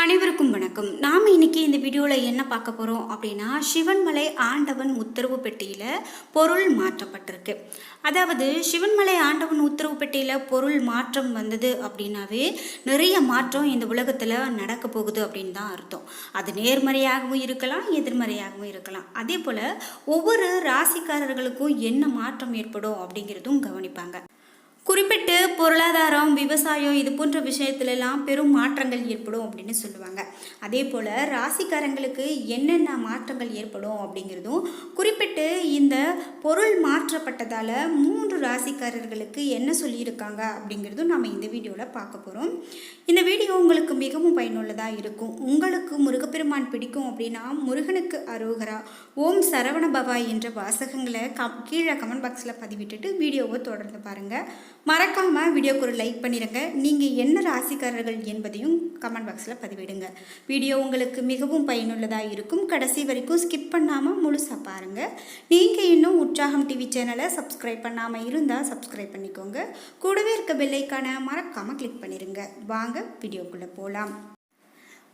அனைவருக்கும் வணக்கம். நாம் இன்னைக்கு இந்த வீடியோவில் என்ன பார்க்க போகிறோம் அப்படின்னா சிவன்மலை ஆண்டவன் உத்தரவு பெட்டியில் பொருள் மாற்றப்பட்டிருக்கு. அதாவது சிவன்மலை ஆண்டவன் உத்தரவு பெட்டியில் பொருள் மாற்றம் வந்தது அப்படின்னாவே நிறைய மாற்றம் இந்த உலகத்தில் நடக்க போகுது அப்படின்னு தான் அர்த்தம். அது நேர்மறையாகவும் இருக்கலாம் எதிர்மறையாகவும் இருக்கலாம். அதே போல் ஒவ்வொரு ராசிக்காரர்களுக்கும் என்ன மாற்றம் ஏற்படும் அப்படிங்கிறதும் கவனிப்பாங்க. குறிப்பிட்டு பொருளாதாரம் விவசாயம் இது போன்ற விஷயத்துலலாம் பெரும் மாற்றங்கள் ஏற்படும் அப்படின்னு சொல்லுவாங்க. அதே போல் ராசிக்காரங்களுக்கு என்னென்ன மாற்றங்கள் ஏற்படும் அப்படிங்கிறதும் குறிப்பிட்டு இந்த பொருள் மாற்றப்பட்டதால் மூன்று ராசிக்காரர்களுக்கு என்ன சொல்லியிருக்காங்க அப்படிங்கிறதும் நம்ம இந்த வீடியோவில் பார்க்க போகிறோம் இந்த வீடியோ உங்களுக்கு மிகவும் பயனுள்ளதாக இருக்கும். உங்களுக்கு முருகப்பெருமான் பிடிக்கும் அப்படின்னா முருகனுக்கு அரோகரா ஓம் சரவண பவா என்ற வாசகங்களை க கீழே கமெண்ட் பாக்ஸில் பதிவிட்டுட்டு வீடியோவை தொடர்ந்து பாருங்கள் மறக்காமல் வீடியோக்கு ஒரு லைக் பண்ணிடுங்க நீங்கள் என்ன ராசிக்காரர்கள் என்பதையும் கமெண்ட் பாக்ஸில் பதிவிடுங்க. வீடியோ உங்களுக்கு மிகவும் பயனுள்ளதாக இருக்கும். கடைசி வரைக்கும் ஸ்கிப் பண்ணாமல் முழுசாக பாருங்கள் நீங்கள் இன்னும் உற்சாகம் டிவி சேனலை சப்ஸ்கிரைப் பண்ணாமல் இருந்தால் சப்ஸ்கிரைப் பண்ணிக்கோங்க. கூடவே இருக்க பெல்லைக்கான மறக்காமல் கிளிக் பண்ணிடுங்க வாங்க வீடியோக்குள்ளே போகலாம்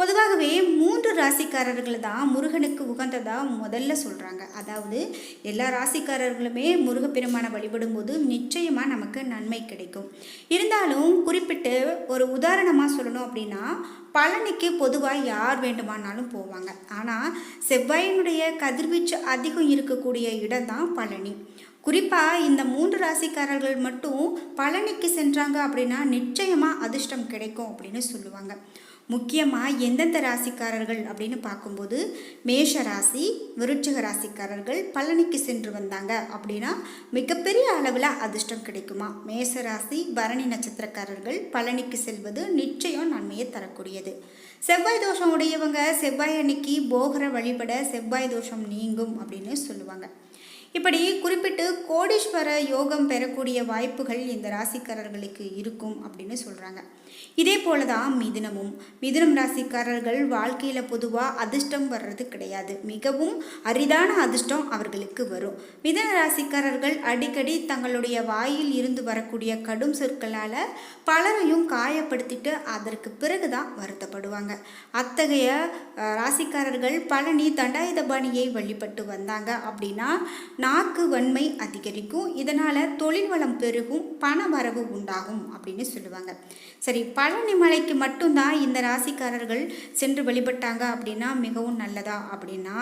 பொதுவாகவே மூன்று ராசிக்காரர்கள் தான் முருகனுக்கு உகந்ததாக முதல்ல சொல்கிறாங்க அதாவது எல்லா ராசிக்காரர்களுமே முருகப்பெருமானை வழிபடும் போது நிச்சயமாக நமக்கு நன்மை கிடைக்கும். இருந்தாலும் குறிப்பிட்டு ஒரு உதாரணமாக சொல்லணும் அப்படின்னா பழனிக்கு பொதுவாக யார் வேண்டுமானாலும் போவாங்க. ஆனால் செவ்வாயினுடைய கதிர்வீச்சு அதிகம் இருக்கக்கூடிய இடம் தான் பழனி. குறிப்பாக இந்த மூன்று ராசிக்காரர்கள் மட்டும் பழனிக்கு சென்றாங்க அப்படின்னா நிச்சயமாக அதிர்ஷ்டம் கிடைக்கும் அப்படின்னு சொல்லுவாங்க. முக்கியமாக எந்தெந்த ராசிக்காரர்கள் அப்படின்னு பார்க்கும்போது மேஷ ராசி விருட்சக ராசிக்காரர்கள் பழனிக்கு சென்று வந்தாங்க அப்படின்னா மிகப்பெரிய அளவில் அதிர்ஷ்டம் கிடைக்குமா? மேஷ ராசி பரணி நட்சத்திரக்காரர்கள் பழனிக்கு செல்வது நிச்சயம் நன்மையை தரக்கூடியது. செவ்வாய் தோஷம் உடையவங்க செவ்வாய் அன்னைக்கு போகிற வழிபட செவ்வாய் தோஷம் நீங்கும் அப்படின்னு சொல்லுவாங்க. இப்படி குறிப்பிட்டு கோடீஸ்வர யோகம் பெறக்கூடிய வாய்ப்புகள் இந்த ராசிக்காரர்களுக்கு இருக்கும் அப்படின்னு சொல்கிறாங்க இதே போல தான் மிதுனமும். மிதுனம் ராசிக்காரர்கள் வாழ்க்கையில் பொதுவாக அதிர்ஷ்டம் வர்றது கிடையாது. மிகவும் அரிதான அதிர்ஷ்டம் அவர்களுக்கு வரும். மிதன ராசிக்காரர்கள் அடிக்கடி தங்களுடைய வாயில் இருந்து வரக்கூடிய கடும் சொற்களால் பலரையும் காயப்படுத்திட்டு அதற்கு பிறகு தான் வருத்தப்படுவாங்க. அத்தகைய ராசிக்காரர்கள் பழனி தண்டாயுதபாணியை வழிபட்டு வந்தாங்க அப்படின்னா நாக்கு வன்மை அதிகரிக்கும். இதனால் தொழில் வளம் பெருகும் பண வரவு உண்டாகும் அப்படின்னு சொல்லுவாங்க. சரி பழனி மலைக்கு மட்டும்தான் இந்த ராசிக்காரர்கள் சென்று வழிபட்டாங்க அப்படின்னா மிகவும் நல்லதா அப்படின்னா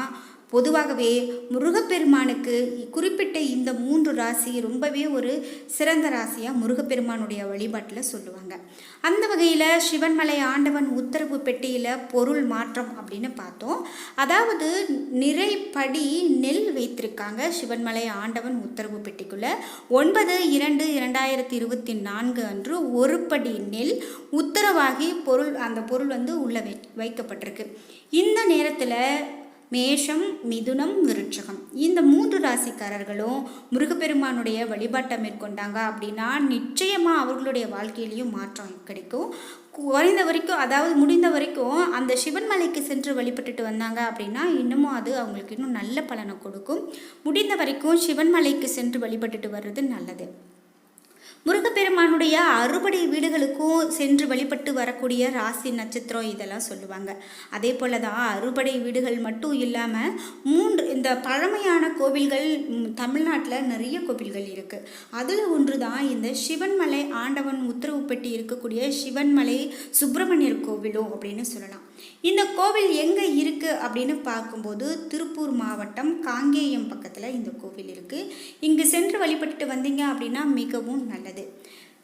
பொதுவாகவே முருகப்பெருமானுக்கு குறிப்பிட்ட இந்த மூன்று ராசி ரொம்பவே ஒரு சிறந்த ராசியாக முருகப்பெருமானுடைய வழிபாட்டில் சொல்லுவாங்க. அந்த வகையில் சிவன்மலை ஆண்டவன் உத்தரவு பெட்டியில் பொருள் மாற்றம் அப்படின்னு பார்த்தோம். அதாவது நிறைப்படி நெல் வைத்திருக்காங்க சிவன்மலை ஆண்டவன் உத்தரவு பெட்டிக்குள்ளே. ஒன்பது இரண்டு இரண்டாயிரத்தி இருபத்தி நான்கு அன்று ஒரு படி நெல் உத்தரவாகி பொருள் அந்த பொருள் வந்து உள்ளே வை வைக்கப்பட்டிருக்கு. இந்த நேரத்தில் மேஷம் மிதுனம் விருட்சகம் இந்த மூன்று ராசிக்காரர்களும் முருகப்பெருமானுடைய வழிபாட்டை மேற்கொண்டாங்க அப்படின்னா நிச்சயமாக அவர்களுடைய வாழ்க்கையிலையும் மாற்றம் கிடைக்கும். குறைந்த வரைக்கும் அதாவது முடிந்த வரைக்கும் அந்த சிவன்மலைக்கு சென்று வழிபட்டுட்டு வந்தாங்க அப்படின்னா இன்னமும் அது அவங்களுக்கு இன்னும் நல்ல பலனை கொடுக்கும். முடிந்த வரைக்கும் சிவன்மலைக்கு சென்று வழிபட்டுட்டு வர்றது நல்லது. முருகப்பெருமானுடைய அறுபடை வீடுகளுக்கும் சென்று வழிபட்டு வரக்கூடிய ராசி நட்சத்திரம் இதெல்லாம் சொல்லுவாங்க. அதே போல தான் அறுபடை வீடுகள் மட்டும் இல்லாமல் மூன்று இந்த பழமையான கோவில்கள் தமிழ்நாட்டில் நிறைய கோவில்கள் இருக்குது அதில் ஒன்று தான் இந்த சிவன்மலை ஆண்டவன் உத்தரவு பெட்டி இருக்கக்கூடிய சிவன்மலை சுப்பிரமணியர் கோவிலும் அப்படின்னு சொல்லலாம். இந்த கோவில் எங்கே இருக்கு அப்படின்னு பார்க்கும்போது திருப்பூர் மாவட்டம் காங்கேயம் பக்கத்தில் இந்த கோவில் இருக்குது இங்கு சென்று வழிபட்டுட்டு வந்தீங்க அப்படின்னா மிகவும் நல்லது.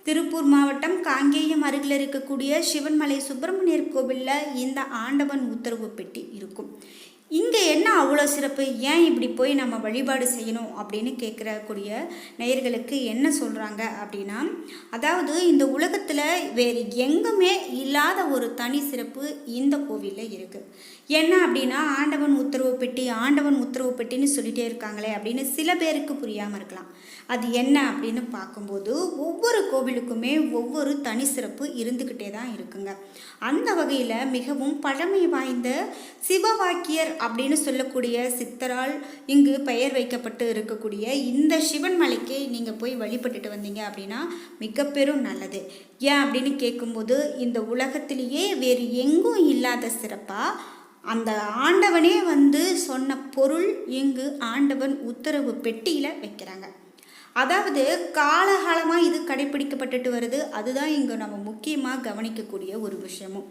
திருப்பூர் மாவட்டம் காங்கேயம் அருகில் இருக்கக்கூடிய சிவன்மலை சுப்பிரமணியர் கோவிலில் இந்த ஆண்டவன் உத்தரவு பெட்டி இருக்கும். இங்கே என்ன அவ்வளோ சிறப்பு? ஏன் இப்படி போய் நம்ம வழிபாடு செய்யணும் அப்படின்னு கேட்குறக்கூடிய நேயர்களுக்கு என்ன சொல்கிறாங்க அப்படின்னா அதாவது இந்த உலகத்தில் வேறு எங்குமே இல்லாத ஒரு தனி சிறப்பு இந்த கோவிலில் இருக்குது என்ன அப்படின்னா ஆண்டவன் உத்தரவு பெட்டி ஆண்டவன் உத்தரவு பெட்டின்னு சொல்லிட்டே இருக்காங்களே அப்படின்னு சில பேருக்கு புரியாமல் இருக்கலாம். அது என்ன அப்படின்னு பார்க்கும்போது ஒவ்வொரு கோவிலுக்குமே ஒவ்வொரு தனி சிறப்பு இருந்துக்கிட்டே தான் இருக்குங்க. அந்த வகையில் மிகவும் பழமை வாய்ந்த சிவவாக்கியர் அப்படின்னு சொல்லக்கூடிய சித்தரால் இங்கு பெயர் வைக்கப்பட்டு இருக்கக்கூடிய இந்த சிவன் மலைக்கு நீங்கள் போய் வழிபட்டுட்டு வந்தீங்க அப்படின்னா மிக பெரும் நல்லது. ஏன் அப்படின்னு கேட்கும்போது இந்த உலகத்திலேயே வேறு எங்கும் இல்லாத சிறப்பாக அந்த ஆண்டவனே வந்து சொன்ன பொருள் இங்கு ஆண்டவன் உத்தரவு பெட்டியில் வைக்கிறாங்க. அதாவது காலகாலமாக இது கடைபிடிக்கப்பட்டுட்டு வருது. அதுதான் இங்கே நம்ம முக்கியமாக கவனிக்கக்கூடிய ஒரு விஷயமும்.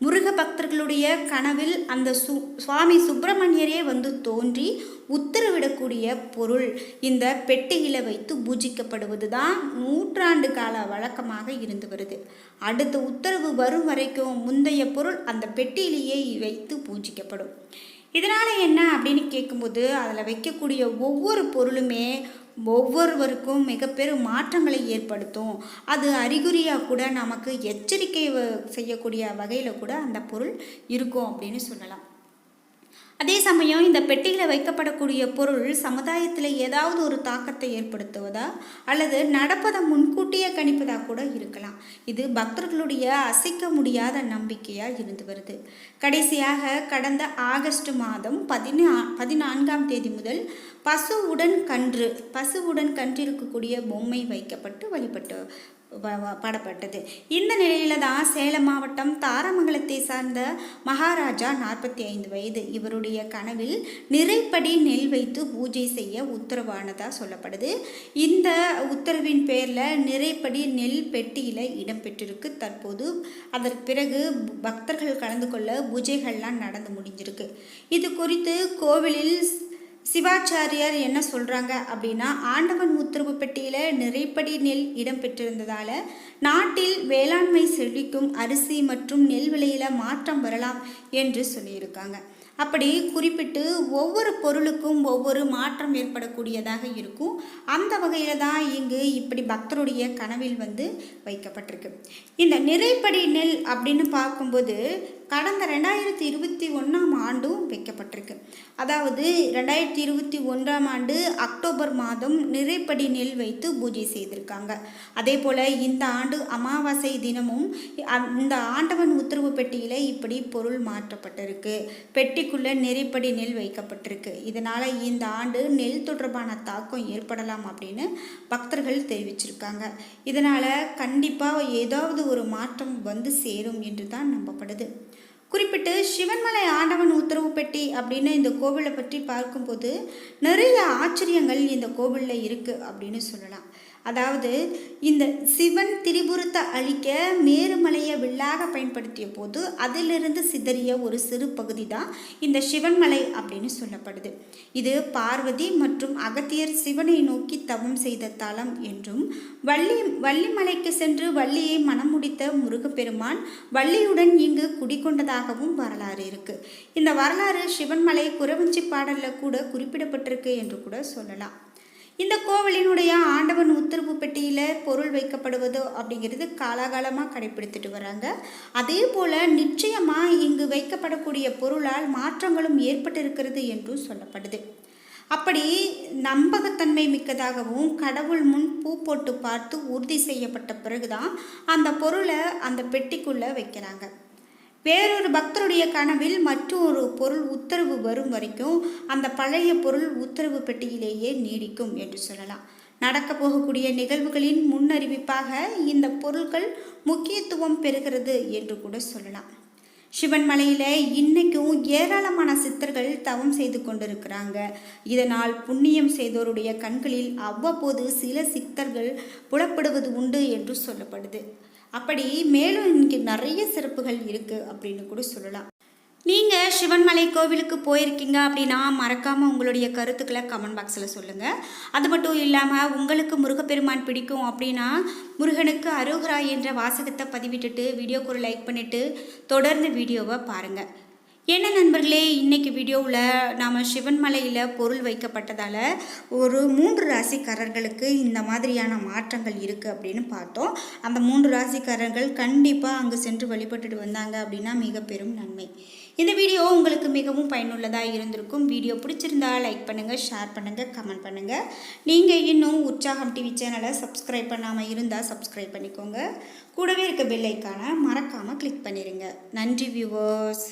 முருக பக்தர்களுடைய கனவில் அந்த சு சுவாமி சுப்பிரமணியரே வந்து தோன்றி உத்தரவிடக்கூடிய பொருள் இந்த பெட்டியில் வைத்து பூஜிக்கப்படுவது தான் நூற்றாண்டு கால வழக்கமாக இருந்து வருது. அடுத்த உத்தரவு வரும் வரைக்கும் முந்தைய பொருள் அந்த பெட்டியிலேயே வைத்து பூஜிக்கப்படும். இதனால் என்ன அப்படின்னு கேட்கும்போது அதில் வைக்கக்கூடிய ஒவ்வொரு பொருளுமே ஒவ்வொருவருக்கும் மிகப்பெரும் மாற்றங்களை ஏற்படுத்தும். அது அறிகுறியாக கூட நமக்கு எச்சரிக்கை செய்யக்கூடிய வகையில் கூட அந்த பொருள் இருக்கும் அப்படின்னு சொல்லலாம். அதே சமயம் இந்த பெட்டியில் வைக்கப்படக்கூடிய பொருள் சமுதாயத்தில் ஏதாவது ஒரு தாக்கத்தை ஏற்படுத்துவதா அல்லது நடப்பதை முன்கூட்டியே கணிப்பதாக கூட இருக்கலாம். இது பக்தர்களுடைய அசைக்க முடியாத நம்பிக்கையாக இருந்து வருது. கடைசியாக கடந்த ஆகஸ்ட் மாதம் பதினா பதினான்காம் தேதி முதல் பசுவுடன் கன்று பசுவுடன் கன்று இருக்கக்கூடிய பொம்மை வைக்கப்பட்டு வழிபட்டு பாடப்பட்டது. இந்த நிலையில தான் சேலம் மாவட்டம் தாரமங்கலத்தை சார்ந்த மகாராஜா நாற்பத்தி ஐந்து வயது. இவருடைய கனவில் நிறைப்படி நெல் வைத்து பூஜை செய்ய உத்தரவானதாக சொல்லப்படுது. இந்த உத்தரவின் பேரில் நிறைப்படி நெல் பெட்டியில் இடம்பெற்றிருக்கு தற்போது அதற்கு பிறகு பக்தர்கள் கலந்து கொள்ள பூஜைகள்லாம் நடந்து முடிஞ்சிருக்கு. இது குறித்து கோவிலில் சிவாச்சாரியார் என்ன சொல்கிறாங்க அப்படின்னா ஆண்டவன் உத்தரவு பெட்டியில் நிறைப்படி நெல் இடம்பெற்றிருந்ததால் நாட்டில் வேளாண்மை செழிக்கும் அரிசி மற்றும் நெல் விலையில் மாற்றம் வரலாம் என்று சொல்லியிருக்காங்க. அப்படி குறிப்பிட்டு ஒவ்வொரு பொருளுக்கும் ஒவ்வொரு மாற்றம் ஏற்படக்கூடியதாக இருக்கும். அந்த வகையில் தான் இங்கு இப்படி பக்தருடைய கனவில் வந்து வைக்கப்பட்டிருக்கு. இந்த நிறைப்படி நெல் அப்படின்னு பார்க்கும்போது கடந்த ரெண்டாயிரத்தி இருபத்தி ஒன்றாம் ஆண்டும் வைக்கப்பட்டிருக்கு. அதாவது ரெண்டாயிரத்தி இருபத்தி ஒன்றாம் ஆண்டு அக்டோபர் மாதம் நிறைப்படி நெல் வைத்து பூஜை செய்திருக்காங்க. அதே போல் இந்த ஆண்டு அமாவாசை தினமும் இந்த ஆண்டவன் உத்தரவு பெட்டியில் இப்படி பொருள் மாற்றப்பட்டிருக்கு. பெட்டி பெட்டிக்குள்ளே நெறிப்படி நெல் வைக்கப்பட்டிருக்கு. இதனால் இந்த ஆண்டு நெல் தொடர்பான தாக்கம் ஏற்படலாம் அப்படின்னு பக்தர்கள் தெரிவிச்சிருக்காங்க. இதனால் கண்டிப்பாக ஏதாவது ஒரு மாற்றம் வந்து சேரும் என்று தான் நம்பப்படுது. குறிப்பிட்டு சிவன்மலை ஆண்டவன் உத்தரவு பெட்டி அப்படின்னு இந்த கோவிலை பற்றி பார்க்கும்போது நிறைய ஆச்சரியங்கள் இந்த கோவிலில் இருக்குது அப்படின்னு சொல்லலாம். அதாவது இந்த சிவன் திரிபுரத்தை அழிக்க மேருமலையை வில்லாக பயன்படுத்திய போது அதிலிருந்து சிதறிய ஒரு சிறு பகுதி தான் இந்த சிவன்மலை அப்படின்னு சொல்லப்படுது. இது பார்வதி மற்றும் அகத்தியர் சிவனை நோக்கி தவம் செய்த தலம் என்றும் வள்ளி வள்ளிமலைக்கு சென்று வள்ளியை மனம் முடித்த முருகப்பெருமான் வள்ளியுடன் இங்கு குடிகொண்டதாகவும் வரலாறு இருக்கு. இந்த வரலாறு சிவன்மலை குறவஞ்சி பாடலில் கூட குறிப்பிடப்பட்டிருக்கு என்று கூட சொல்லலாம். இந்த கோவிலினுடைய ஆண்டவன் உத்தரவு பெட்டியில் பொருள் வைக்கப்படுவது அப்படிங்கிறது காலாகாலமாக கடைபிடித்துட்டு வராங்க. அதே போல் நிச்சயமாக இங்கு வைக்கப்படக்கூடிய பொருளால் மாற்றங்களும் ஏற்பட்டிருக்கிறது என்றும் சொல்லப்படுது. அப்படி நம்பகத்தன்மை மிக்கதாகவும் கடவுள் முன் பூ போட்டு பார்த்து உறுதி செய்யப்பட்ட பிறகுதான் அந்த பொருளை அந்த பெட்டிக்குள்ளே வைக்கிறாங்க. வேறொரு பக்தருடைய கனவில் மற்றொரு பொருள் உத்தரவு வரும் வரைக்கும் அந்த பழைய பொருள் உத்தரவு பெட்டியிலேயே நீடிக்கும் என்று சொல்லலாம். நடக்க போகக்கூடிய நிகழ்வுகளின் முன்னறிவிப்பாக இந்த பொருட்கள் முக்கியத்துவம் பெறுகிறது என்று கூட சொல்லலாம். சிவன் மலையில் இன்றைக்கும் ஏராளமான சித்தர்கள் தவம் செய்து கொண்டிருக்கிறாங்க. இதனால் புண்ணியம் செய்தோருடைய கண்களில் அவ்வப்போது சில சித்தர்கள் புலப்படுவது உண்டு என்று சொல்லப்படுது. அப்படி மேலும் இங்கே நிறைய சிறப்புகள் இருக்குது அப்படின்னு கூட சொல்லலாம். நீங்கள் சிவன்மலை கோவிலுக்கு போயிருக்கீங்க அப்படின்னா மறக்காமல் உங்களுடைய கருத்துக்களை கமெண்ட் பாக்ஸில் சொல்லுங்கள் அது மட்டும் இல்லாமல் உங்களுக்கு முருகப்பெருமான் பிடிக்கும் அப்படின்னா முருகனுக்கு அருகரா என்ற வாசகத்தை பதிவிட்டுட்டு வீடியோக்கு ஒரு லைக் பண்ணிவிட்டு தொடர்ந்து வீடியோவை பாருங்கள் என்ன நண்பர்களே இன்றைக்கி வீடியோவில் நாம் சிவன்மலையில் பொருள் வைக்கப்பட்டதால் ஒரு மூன்று ராசிக்காரர்களுக்கு இந்த மாதிரியான மாற்றங்கள் இருக்குது அப்படின்னு பார்த்தோம். அந்த மூன்று ராசிக்காரர்கள் கண்டிப்பாக அங்கே சென்று வழிபட்டுட்டு வந்தாங்க அப்படின்னா மிக பெரும் நன்மை. இந்த வீடியோ உங்களுக்கு மிகவும் பயனுள்ளதாக இருந்திருக்கும். வீடியோ பிடிச்சிருந்தா லைக் பண்ணுங்கள் ஷேர் பண்ணுங்கள் கமெண்ட் பண்ணுங்கள் நீங்கள் இன்னும் உற்சாகம் டிவி சேனலை சப்ஸ்கிரைப் பண்ணாமல் இருந்தால் சப்ஸ்கிரைப் பண்ணிக்கோங்க. கூடவே இருக்க பெல்லைக்கான மறக்காமல் கிளிக் பண்ணிடுங்க நன்றி வியூவர்ஸ்